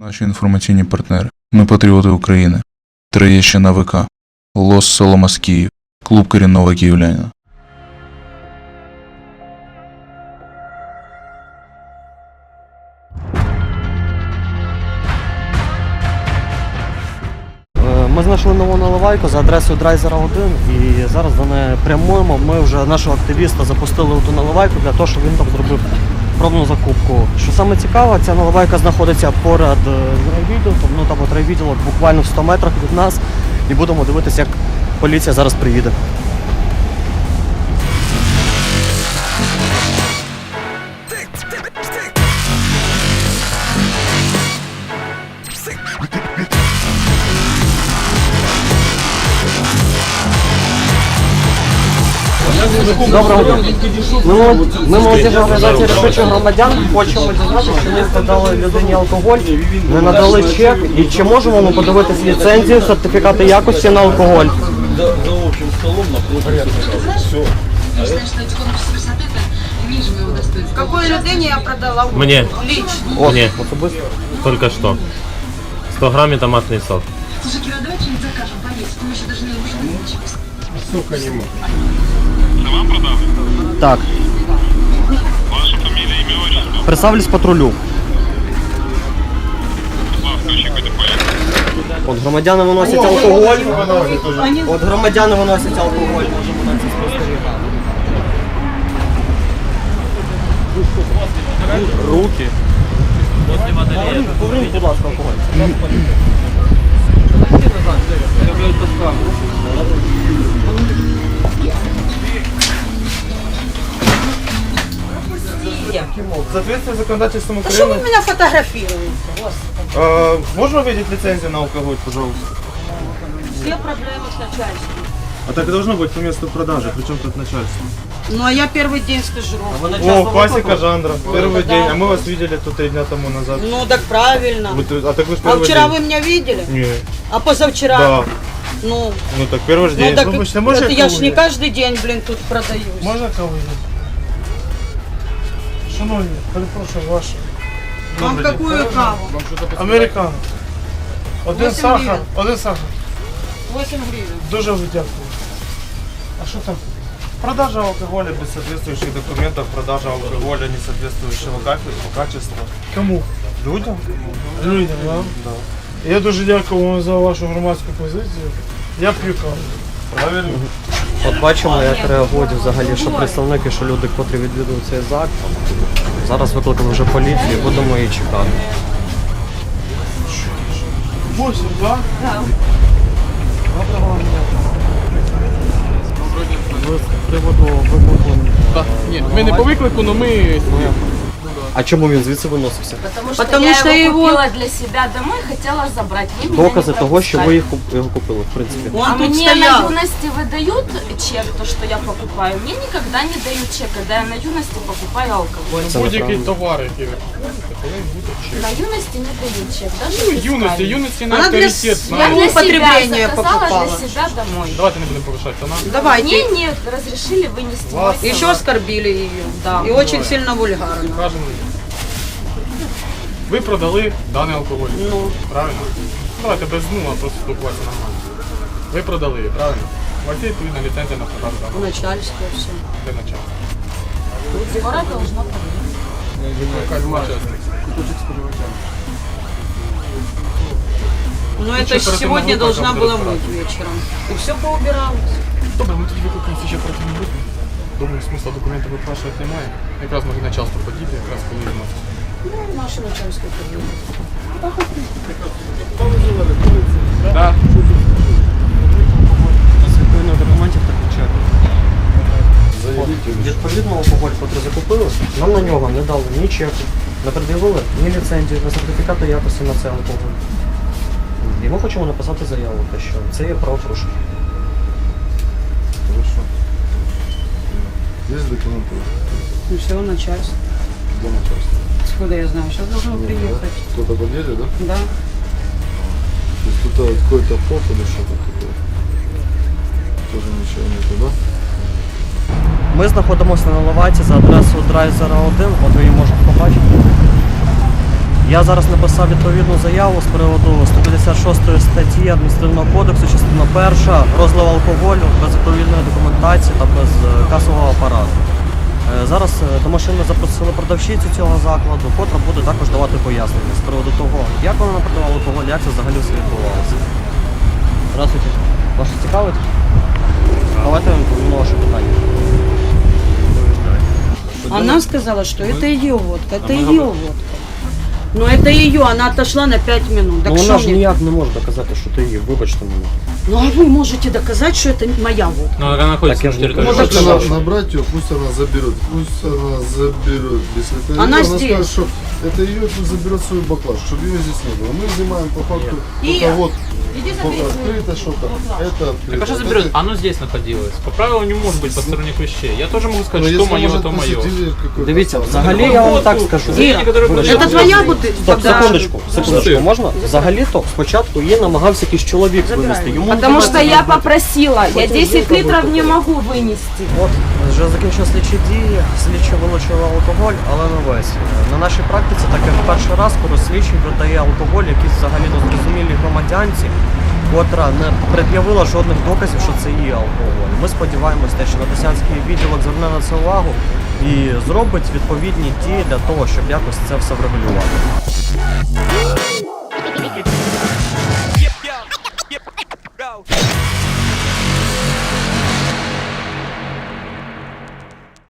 Наші інформаційні партнери. Ми патріоти України. Троєщина ВК. Лос Соломас Київ. Клуб корінного київлянина. Е, Ми знайшли нову наливайку за адресою Драйзера 1 і зараз до неї прямуємо. Ми вже нашого активіста запустили у ту наливайку для того, щоб він там зробив пробну закупку. Що саме цікаво, ця наливайка знаходиться поряд е, з ну там от буквально в 100 метрах від нас. І будемо дивитися, як поліція зараз приїде. Доброго дня. Ми, молод- ми молодіжна організація рішучих громадян хочемо дізнатися, що ми складали людині алкоголь, не надали чек. І чи можемо ми подивитися ліцензію, сертифікати якості на алкоголь? Какой людині я продала Мне. лично? О, Ні. особисто. Только что. 100 грамм и томатный сок. Слушай, Кира, давай что-нибудь закажем, поесть. Мы еще даже не ужинали ничего. Так. Представлюсь патрулю. От громадяни виносять алкоголь. От громадяни виносять алкоголь. Можемо на це спостерігати. Руки. Поверніть, будь ласка, алкоголь. В соответствии с законодательством А что вы Украины, меня фотографируете? э, можно увидеть лицензию на алкоголь, пожалуйста? Все проблемы с начальством. А так и должно быть по месту продажи, причем тут начальство. Ну а я первый день стажировка. Ви О, классика жанра. Первый да. день, а мы вас видели тут три дня тому назад. Ну так правильно. Вы тут- а так вы ж А первый вчера день. вы меня видели? Не, А позавчера? да. Ну, Ну так первый же ну день. так Вибачте, може это я ж не каждый день, блин, тут продаюсь. Можна каву? Шановні, перепрошую, ваше. Вам какую каву? Американо. Один Восемь сахар, один сахар. 8 гривен. Дуже ви дякую. А що там? Продажа алкоголя без соответствующих документов, продажа алкоголя несоответствующего каче- качества. Кому? Людям? Людям, да? Да. Я дуже дякую вам за вашу громадську позицію. Я п'ю каву. Правильно? От бачимо, як реагують взагалі, що представники, що люди, котрі відвідують цей заклад. Зараз викликали вже поліцію, будемо її чекати. З приводу виклику. Ні, ми не по виклику, але ми А чому він звідси виносився? Потому что Потому я что его, его- купила для себя домой, хотела забрать. Вы меня Докази того, що ви пропускали. їх куп- його купили, в принципі. Он А тут мне на стоял. юности выдают чек, то, что я покупаю. Мне никогда не дают чек, когда я на юности покупаю алкоголь. Це будь-який неправильно. товар, який ви чек. На юности не чек, даже Ну, юності, фискальный. юності на Вона для авторитет с- Я знає. для себя Употребление заказала покупала. для себя домой. Давайте не будемо повишати ціна. Давайте. Мне не разрешили вынести мой Еще оскорбили ее. Да. И очень сильно вульгарно. Кажемо. Ви продали даний алкоголь. Ну, Правильно? Давайте без ну, а просто спілкуватися нормально. Ви продали, правильно? У вас є відповідна ліцензія на продажу даного начальство все. для начала. Скоро должно появиться. Яка учасник? Но это что, ж оперативная сегодня группа должна там была разбираться? быть вечером. И все поубиралось. Добре, ми тоді викликаємо ще оперативну групу. Думаю, смисла документи випрашувати немає. Якраз може начальство подійти, якраз коли відноситься. Ну, наше начальство подъедет. Так. Відповідно документів так чек. Відповідно, алкоголь, який закупили, нам на нього не дали ні чеку, не пред'явили ні ліцензію, ні сертифікати якості на цей алкоголь. І ми хочемо написати заяву, те, що це є правопорушення. Хорошо. Есть документы Ну, все, начальство. для начальства? Откуда я знаю? Сейчас должно приехать. Кто-то подъедет, да? Да. То есть тут а, какой-то фото или что-то такое? Тоже ничего нету, да? Ми знаходимося на Лаваті за адресою Драйзера 1, от ви її можете побачити. Я зараз написав відповідну заяву з приводу 156 статті адміністративного кодексу, частина перша, розлив алкоголю без відповідної документації та без е, касового апарату. Е, Зараз е, до машини запросили продавщицю цього закладу, котра буде також давати пояснення з приводу того, як вона продавала алкоголь, як це взагалі все відбувалося. Здравствуйте. Вас цікавить? Давайте ваше питання. Она сказала, что это ее водка, это ее водка. Но это ее, она отошла на 5 минут. Так ну что вона ж мне? ніяк не може доказати, що ти її, вибачте мене. Ну а вы можете доказать, что это моя водка. Но она находится Так я на ж не территории. понял. Можете Может, на- она- набрать ее, пусть она заберет. Пусть она заберет. Если это Она её, здесь. скажет, что это ее, пусть заберет свою баклажку, чтобы ее здесь не было. Мы снимаем по факту И- только вот Иди вот открыто что-то. Это открыто. Так а что Вот заберет? это- Оно здесь находилось. По правилам не может быть посторонних вещей. Я тоже могу Ну, сказать, что если мое, может то мое. посетитель какой-то Дивіться, там. взагалі я вам так скажу. Ира, которые Вибачте. Это твоя бутыль? Стоп, секундочку, секундочку, можна? Взагалі-то спочатку її намагався якийсь чоловік вивезти. Йому Потому что я попросила, я 10 литров не могу вынести. От вже закінчив слідчі дії, слідчі вилучили алкоголь, але не весь. На нашій практиці таке в перший раз, коли слідчий видає алкоголь якійсь взагалі незрозумілій громадянці, котра не пред'явила жодних доказів, що це її алкоголь. Ми сподіваємося, те, що Надесянський відділок зверне на це увагу і зробить відповідні дії для того, щоб якось це все врегулювати.